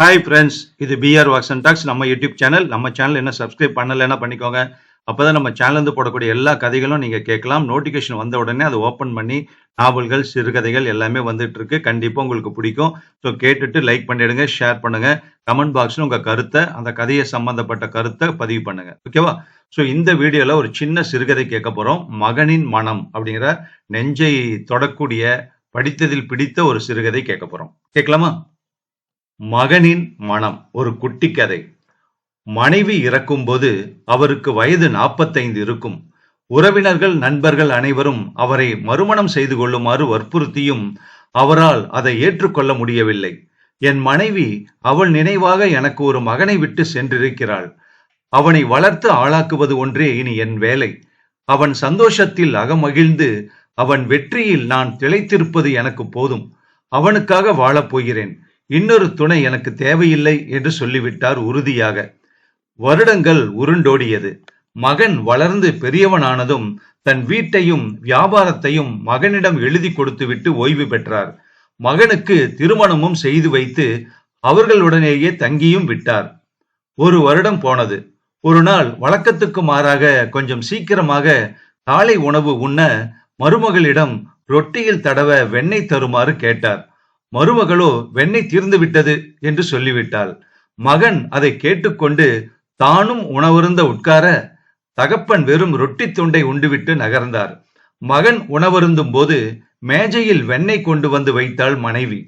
Hi friends இது PR walks and talks நம்ம YouTube channel நம்ம சேனல் என்ன சப்ஸ்கிரைப் பண்ணலைன்னா பண்ணிக்கோங்க. அப்பதான் நம்ம சேனல்லேருந்து போடக்கூடிய எல்லா கதைகளும் நீங்கள் கேட்கலாம். நோட்டிஃபிகேஷன் வந்த உடனே அதை ஓப்பன் பண்ணி நாவல்கள் சிறுகதைகள் எல்லாமே வந்துட்டு இருக்கு. கண்டிப்பாக உங்களுக்கு பிடிக்கும். ஸோ கேட்டுட்டு லைக் பண்ணிடுங்க ஷேர் பண்ணுங்க. கமெண்ட் பாக்ஸில் உங்கள் கருத்தை அந்த கதையை சம்மந்தப்பட்ட கருத்தை பதிவு பண்ணுங்க. ஓகேவா ஸோ இந்த வீடியோவில் ஒரு சின்ன சிறுகதை கேட்க போகிறோம் மகனின் மனம் அப்படிங்கிற நெஞ்சை தொடக்கூடிய படித்ததில் பிடித்த ஒரு சிறுகதை கேட்க போகிறோம் கேட்கலாமா? மகனின் மனம் ஒரு குட்டி கதை. மனைவி இறக்கும்போது அவருக்கு வயது நாற்பத்தைந்து இருக்கும். உறவினர்கள் நண்பர்கள் அனைவரும் அவரை மறுமணம் செய்து கொள்ளுமாறு வற்புறுத்தியும் அவரால் அதை ஏற்றுக்கொள்ள முடியவில்லை. என் மனைவி அவள் நினைவாக எனக்கு ஒரு மகனை விட்டு சென்றிருக்கிறாள். அவனை வளர்த்து ஆளாக்குவது ஒன்றே இனி என் வேலை. அவன் சந்தோஷத்தில் அகமகிழ்ந்து அவன் வெற்றியில் நான் திளைத்திருப்பது எனக்கு போதும். அவனுக்காக வாழப் போகிறேன். இன்னொரு துணை எனக்கு தேவையில்லை என்று சொல்லிவிட்டார் உறுதியாக. வருடங்கள் உருண்டோடியது. மகன் வளர்ந்து பெரியவனானதும் தன் வீட்டையும் வியாபாரத்தையும் மகனிடம் எழுதி கொடுத்துவிட்டு ஓய்வு பெற்றார். மகனுக்கு திருமணமும் செய்து வைத்து அவர்களுடனேயே தங்கியும் விட்டார். ஒரு வருடம் போனது. ஒரு நாள் வழக்கத்துக்கு மாறாக கொஞ்சம் சீக்கிரமாக காலை உணவு உண்ண மருமகளிடம் ரொட்டியில் தடவ வெண்ணெய் தருமாறு கேட்டார். மருமகளோ வெண்ணெய் தீர்ந்து விட்டது என்று சொல்லிவிட்டாள். மகன் அதை கேட்டுக்கொண்டு தானும் உணவருந்த உட்கார தகப்பன் வெறும் ரொட்டி துண்டை உண்டுவிட்டு நகர்ந்தார். மகன் உணவருந்தும் போது மேஜையில் வெண்ணெய் கொண்டு வந்து வைத்தாள் மனைவி.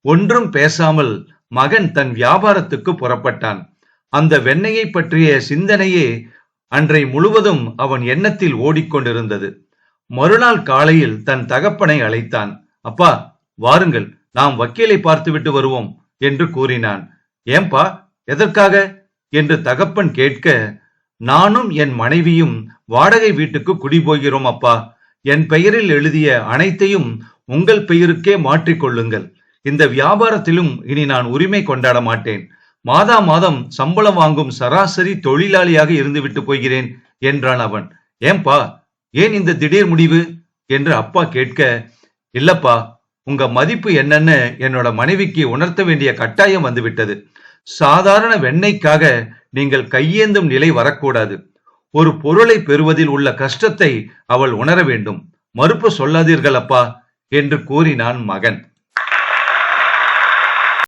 ஒன்றும் பேசாமல் மகன் தன் வியாபாரத்துக்கு புறப்பட்டான். அந்த வெண்ணெயை பற்றிய சிந்தனையே அன்றை முழுவதும் அவன் எண்ணத்தில் ஓடிக்கொண்டிருந்தது. மறுநாள் காலையில் தன் தகப்பனை அழைத்தான். அப்பா வாருங்கள். நாம் வக்கீலை பார்த்துவிட்டு வருவோம் என்று கூறினான். ஏம்பா எதற்காக? என்று தகப்பன் கேட்க நானும் என் மனைவியும் வாடகை வீட்டுக்கு குடிபோகிறோம் அப்பா. என் பெயரில் எழுதிய அனைத்தையும் உங்கள் பெயருக்கே மாற்றிக்கொள்ளுங்கள் இந்த வியாபாரத்திலும் இனி நான் உரிமை கொண்டாட மாட்டேன். மாதா மாதம் சம்பளம் வாங்கும் சராசரி தொழிலாளியாக இருந்துவிட்டு போகிறேன் என்றான் அவன். ஏம்பா ஏன் இந்த திடீர் முடிவு? என்று அப்பா கேட்க இல்லப்பா உங்க மதிப்பு என்னன்னு என்னோட மனைவிக்கு உணர்த்த வேண்டிய கட்டாயம் வந்துவிட்டது. சாதாரண வெண்ணெய்க்காக நீங்கள் கையேந்தும் நிலை வரக்கூடாது. ஒரு பொருளை பெறுவதில் உள்ள கஷ்டத்தை அவள் உணர வேண்டும். மறுப்பு சொல்லாதீர்கள் அப்பா என்று கூறினான் மகன்.